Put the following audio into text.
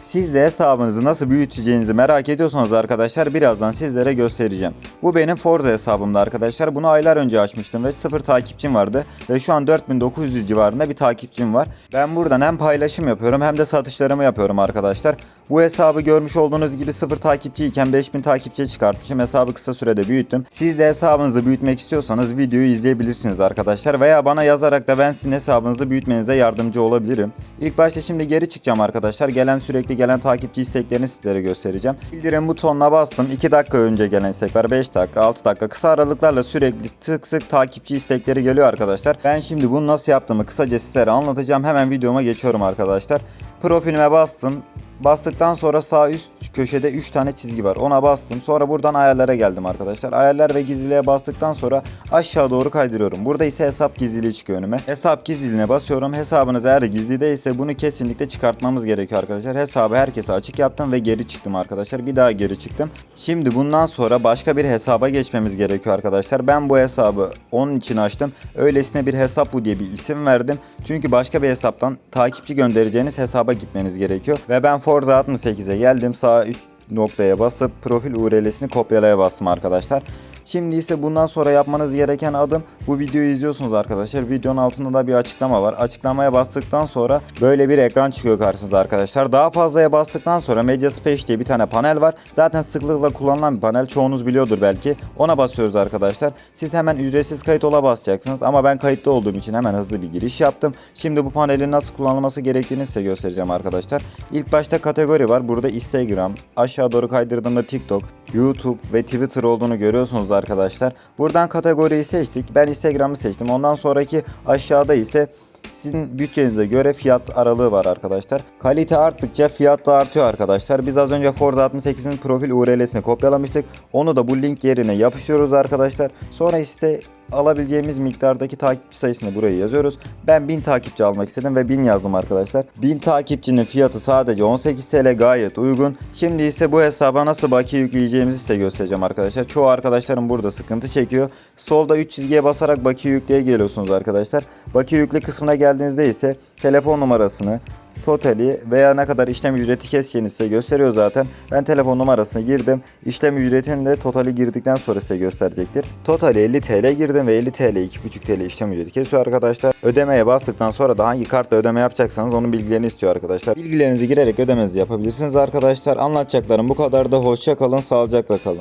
Siz de hesabınızı nasıl büyüteceğinizi merak ediyorsanız arkadaşlar birazdan sizlere göstereceğim. Bu benim Forza hesabımda arkadaşlar. Bunu aylar önce açmıştım ve sıfır takipçim vardı. Ve şu an 4900 civarında bir takipçim var. Ben buradan hem paylaşım yapıyorum hem de satışlarımı yapıyorum arkadaşlar. Bu hesabı görmüş olduğunuz gibi sıfır takipçiyken 5000 takipçiye çıkartmışım. Hesabı kısa sürede büyüttüm. Siz de hesabınızı büyütmek istiyorsanız videoyu izleyebilirsiniz arkadaşlar. Veya bana yazarak da ben sizin hesabınızı büyütmenize yardımcı olabilirim. İlk başta şimdi geri çıkacağım arkadaşlar. Gelen sürekli gelen takipçi isteklerini sizlere göstereceğim. Bildirim butonuna bastım. 2 dakika önce gelen istek var. 5 dakika, 6 dakika. Kısa aralıklarla sürekli sık sık takipçi istekleri geliyor arkadaşlar. Ben şimdi bunu nasıl yaptığımı kısaca sizlere anlatacağım. Hemen videoma geçiyorum arkadaşlar. Profilime bastım. Bastıktan sonra sağ üst köşede 3 tane çizgi var. Ona bastım. Sonra buradan ayarlara geldim arkadaşlar. Ayarlar ve gizliliğe bastıktan sonra aşağı doğru kaydırıyorum. Burada ise hesap gizliliği çıkıyor önüme. Hesap gizliliğine basıyorum. Hesabınız eğer gizli değilse bunu kesinlikle çıkartmamız gerekiyor arkadaşlar. Hesabı herkese açık yaptım ve geri çıktım arkadaşlar. Bir daha geri çıktım. Şimdi bundan sonra başka bir hesaba geçmemiz gerekiyor arkadaşlar. Ben bu hesabı onun için açtım. Öylesine bir hesap bu diye bir isim verdim. Çünkü başka bir hesaptan takipçi göndereceğiniz hesaba gitmeniz gerekiyor. Ve ben Forza 68'e geldim. Sağ 3 noktaya basıp profil URL'sini kopyalaya bastım arkadaşlar. Şimdi ise bundan sonra yapmanız gereken adım bu videoyu izliyorsunuz arkadaşlar. Videonun altında da bir açıklama var. Açıklamaya bastıktan sonra böyle bir ekran çıkıyor karşınıza arkadaşlar. Daha fazlaya bastıktan sonra Media Space diye bir tane panel var. Zaten sıklıkla kullanılan bir panel. Çoğunuz biliyordur belki. Ona basıyoruz arkadaşlar. Siz hemen ücretsiz kayıt ola basacaksınız. Ama ben kayıtlı olduğum için hemen hızlı bir giriş yaptım. Şimdi bu panelin nasıl kullanılması gerektiğini size göstereceğim arkadaşlar. İlk başta kategori var. Burada Instagram, aşağı doğru kaydırdığımda TikTok, YouTube ve Twitter olduğunu görüyorsunuz arkadaşlar. Buradan kategoriyi seçtik. Ben Instagram'ı seçtim. Ondan sonraki aşağıda ise sizin bütçenize göre fiyat aralığı var arkadaşlar. Kalite arttıkça fiyat da artıyor arkadaşlar. Biz az önce Forza 68'in profil URL'sini kopyalamıştık. Onu da bu link yerine yapıştırıyoruz arkadaşlar. Sonra işte alabileceğimiz miktardaki takipçi sayısını buraya yazıyoruz. Ben 1000 takipçi almak istedim ve 1000 yazdım arkadaşlar. 1000 takipçinin fiyatı sadece 18 TL gayet uygun. Şimdi ise bu hesaba nasıl bakiye yükleyeceğimizi size göstereceğim arkadaşlar. Çoğu arkadaşlarım burada sıkıntı çekiyor. Solda 3 çizgiye basarak bakiye yükleye geliyorsunuz arkadaşlar. Bakiye yükle kısmına geldiğinizde ise telefon numarasını, totali veya ne kadar işlem ücreti keseceğini size gösteriyor zaten. Ben telefon numarasını girdim. İşlem ücretini de totali girdikten sonra size gösterecektir. Totali 50 TL girdim ve 50 TL 2,5 TL işlem ücreti kesiyor arkadaşlar. Ödemeye bastıktan sonra da hangi kartla ödeme yapacaksanız onun bilgilerini istiyor arkadaşlar. Bilgilerinizi girerek ödemenizi yapabilirsiniz arkadaşlar. Anlatacaklarım bu kadar da hoşça kalın, sağlıcakla kalın.